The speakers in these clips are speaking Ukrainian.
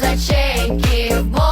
наших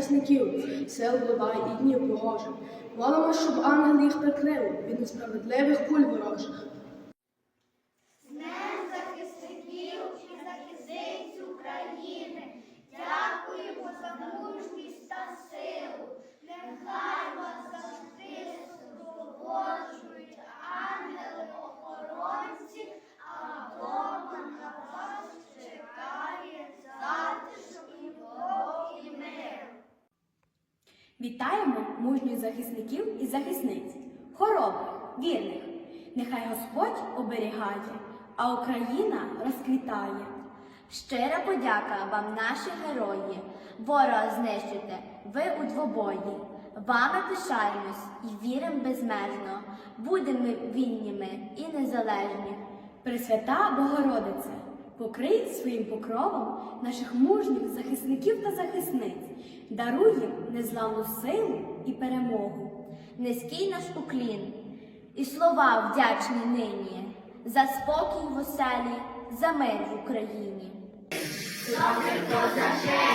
захисників, сил вливай і днів погожих. Молимо, щоб ангел їх прикрив від несправедливих куль ворожих. Днем захисників і захисниць України. Дякуємо за мужність та силу. Нехай вас завжди супроводжують ангели-охоронці, а вдома на вас чекає затишок і Бог і мир. Вітаємо мужніх захисників і захисниць, хоробрих, вірних. Нехай Господь оберігає, а Україна розквітає. Щира подяка вам, наші герої, ворога знищите, ви у двобої. Вами пишаємось і віримо безмежно, будемо вільніми і незалежні. Пресвята Богородице, покрий своїм покровом наших мужніх захисників та захисниць, даруй їм незламну силу і перемогу. Низький наш уклін, і слова вдячні нині, за спокій в оселі, за мир в Україні. Дякуємо,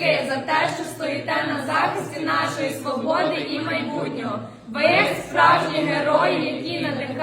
захисники, за те, що стоїте на захисті нашої свободи і майбутнього. Ви справжні герої, які надихають